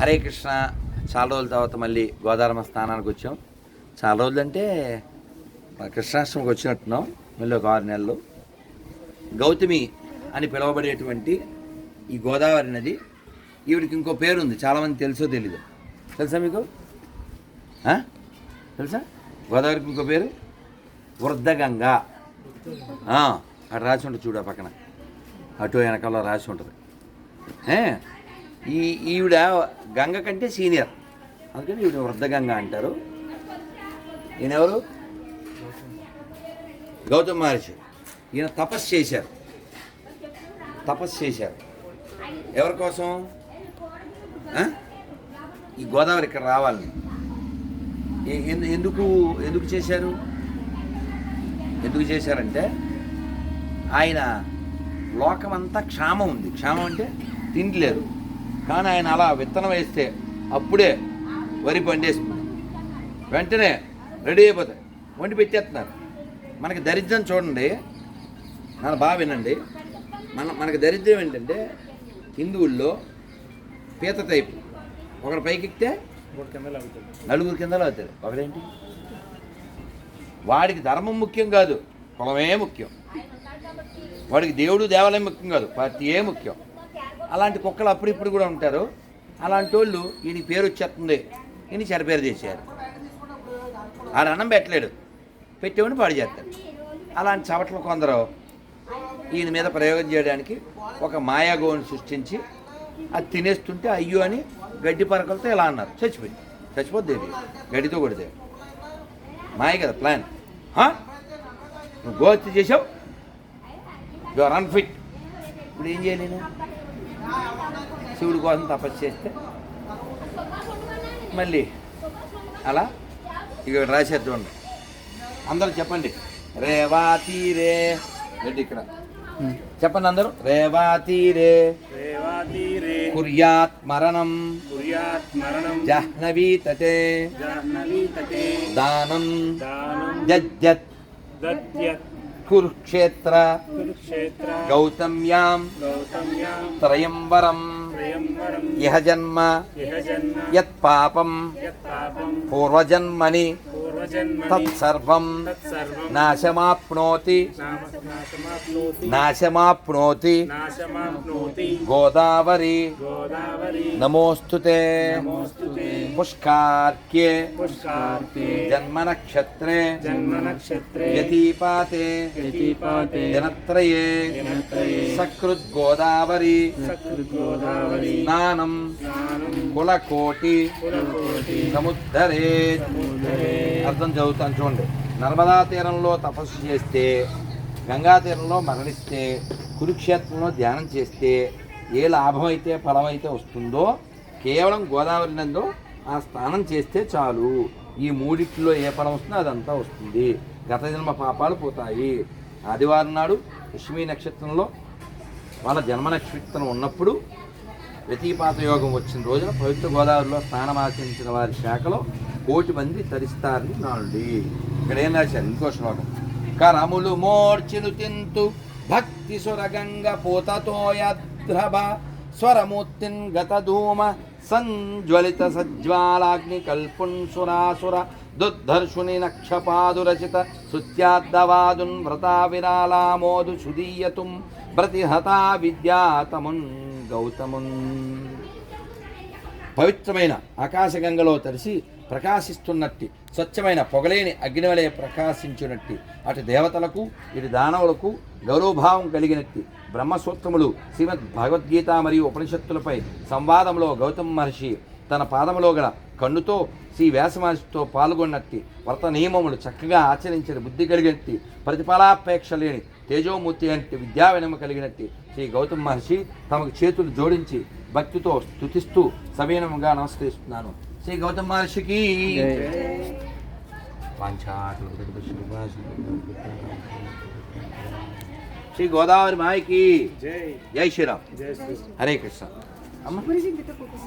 హరే కృష్ణ. చాలా రోజుల తర్వాత మళ్ళీ గోదావరమ్మ స్నానానికి వచ్చాం. చాలా రోజులు అంటే కృష్ణాష్టమికి వచ్చినట్టున్నాం మళ్ళీ ఒక ఆరు నెలలు. గౌతమి అని పిలువబడేటువంటి ఈ గోదావరి నది ఈవిడికి ఇంకో పేరు ఉంది చాలామంది తెలుసో తెలీదు. తెలుసా మీకు? తెలుసా? గోదావరికి ఇంకో పేరు? వృద్ధగంగ. అటు అక్కడ రాసి ఉంటుంది చూడు ఆ పక్కన. అటు వెనకాల రాసి ఉంటుంది. ఈ ఈవిడ గంగ కంటే సీనియర్. అందుకని ఈవిడ వృద్ధగంగ అంటారు. ఈయన ఎవరు గౌతమ్ మహర్షి. ఈయన తపస్సు చేశారు. తపస్సు చేశారు. ఎవరి కోసం? ఈ గోదావరి ఇక్కడ రావాలని. ఎందుకు ఎందుకు చేశారు? ఎందుకు చేశారంటే ఆయన లోకమంతా క్షామం ఉంది. క్షామం అంటే తిండి లేదు. కానీ ఆయన అలా విత్తనం వేస్తే అప్పుడే వరి పండేస్తుంది. వెంటనే రెడీ అయిపోతాయి. వండి పెట్టేస్తున్నారు. మనకి దరిద్రం చూడండి. మన బాగా వినండి. మన మనకి దరిద్రం ఏంటంటే హిందువుల్లో పీత టైపు. ఒకటి పైకి ఎక్కితే నలుగురు కిందలో అవుతాడు ఒకడేంటి? వాడికి ధర్మం ముఖ్యం కాదు. కులమే ముఖ్యం. వాడికి దేవుడు దేవాలయం ముఖ్యం కాదు. పార్టీయే ముఖ్యం. అలాంటి కుక్కలు అప్పుడిప్పుడు కూడా ఉంటారు. అలాంటి వాళ్ళు ఈయన పేరు వచ్చేస్తుంది. ఈయన చెరపేరు చేశారు. ఆయన అన్నం పెట్టలేడు. పెట్టేవాడిని పాడు చేస్తాడు. అలాంటి చవట్లు కొందరు ఈయన మీద ప్రయోగం చేయడానికి ఒక మాయాగోని సృష్టించి అది తినేస్తుంటే అయ్యో అని గడ్డి పరకలతో ఇలా అన్నారు. చచ్చిపోయింది. చచ్చిపోద్ది ఇది గడ్డితో కొడితే మాయ కదా ప్లాన్. నువ్వు గోహత్య చేసావు యు ఆర్ అన్ఫిట్. ఇప్పుడు ఏం చేయలేను శివుడి కోసం తపస్సు చేస్తే మళ్ళీ అలా ఇక రాసేది చూడండి. అందరూ చెప్పండి. రేవా తీరే రెడ్డి ఇక్కడ. చెప్పండి అందరూ. రేవా తీరే దేవాతీరే కుర్యాత్ మరణం. జాహ్నవీ తటే దానం. దానం. జజ్జత్ కురుక్షేత్ర గౌతమ్యాం త్రయంవరం ఇహ జన్మ యత్ పాపం పూర్వజన్మని తత్సర్వం నాశమాప్నోతి నాశమాప్నోతి. గోదావరి. గోదావరి. నమోస్తుతే పుష్కార్క్యే. జన్మనక్షత్రే. వ్యతీపాతే వ్యతిపాతే దినత్రయే. సకృద్గోదావరి. సకృగోదావరి స్నానం కులకోటి. సముద్ధరే. అర్థం చదువుతాను చూడండి. నర్మదా తీరంలో తపస్సు చేస్తే గంగా తీరంలో మరణిస్తే కురుక్షేత్రంలో ధ్యానం చేస్తే ఏ లాభం అయితే ఫలం అయితే వస్తుందో కేవలం గోదావరి నందు ఆ స్నానం చేస్తే చాలు. ఈ మూడిట్లో ఏ ఫలం వస్తుందో అదంతా వస్తుంది. గత జన్మ పాపాలు పోతాయి. ఆదివారం నాడు లక్ష్మీ నక్షత్రంలో వాళ్ళ జన్మ నక్షత్రం ఉన్నప్పుడు వ్యతిపాత యోగం వచ్చిన రోజున పవిత్ర గోదావరిలో స్నానం ఆచరించిన వారి శాఖలో కోటి మంది తరిస్తారని నానుడి. ఇక్కడ ఏం రాశారు? ఇంకో శ్లోకం. కరములు మోర్చిను తింతు భక్తి సురగంగ పూతతోయద్రభ స్వరమూర్తిన్ గత ధూమ సంజ్వలిత సజ్వాలాగ్ని కల్పున్ సురాసుర దుర్ధర్షుని నక్షపాదురచిత సుత్యాద్దవాదున్ వ్రతా విరాళామోదు సుదీయతుం ప్రతిహతా విద్యాతమున్ గౌతమున్. పవిత్రమైన ఆకాశగంగలో తడిసి ప్రకాశిస్తున్నట్టి స్వచ్ఛమైన పొగలేని అగ్నివలే ప్రకాశించునట్టి అటు దేవతలకు ఇటు దానవులకు గౌరవభావం కలిగినట్టి బ్రహ్మసూత్రములు శ్రీమద్ భగవద్గీత మరియు ఉపనిషత్తులపై సంవాదంలో గౌతమ మహర్షి తన పాదములో గల కన్నుతో శ్రీ వ్యాసమహర్షితో పాల్గొన్నట్టి వ్రత నియమములు చక్కగా ఆచరించిన బుద్ధి కలిగినట్టి ప్రతిఫలాపేక్ష లేని తేజోమూర్తి అంటే విద్యా వినమ కలిగినట్టి శ్రీ గౌతమ మహర్షి తమకు చేతులు జోడించి భక్తితో స్తుతిస్తూ సవీనముగా నమస్కరిస్తున్నాను. శ్రీ గౌతమ మహర్షికి శ్రీ గోదావరి మాయకి జై. శ్రీరామ్. జై శ్రీ. హరే కృష్ణ. అమ్మ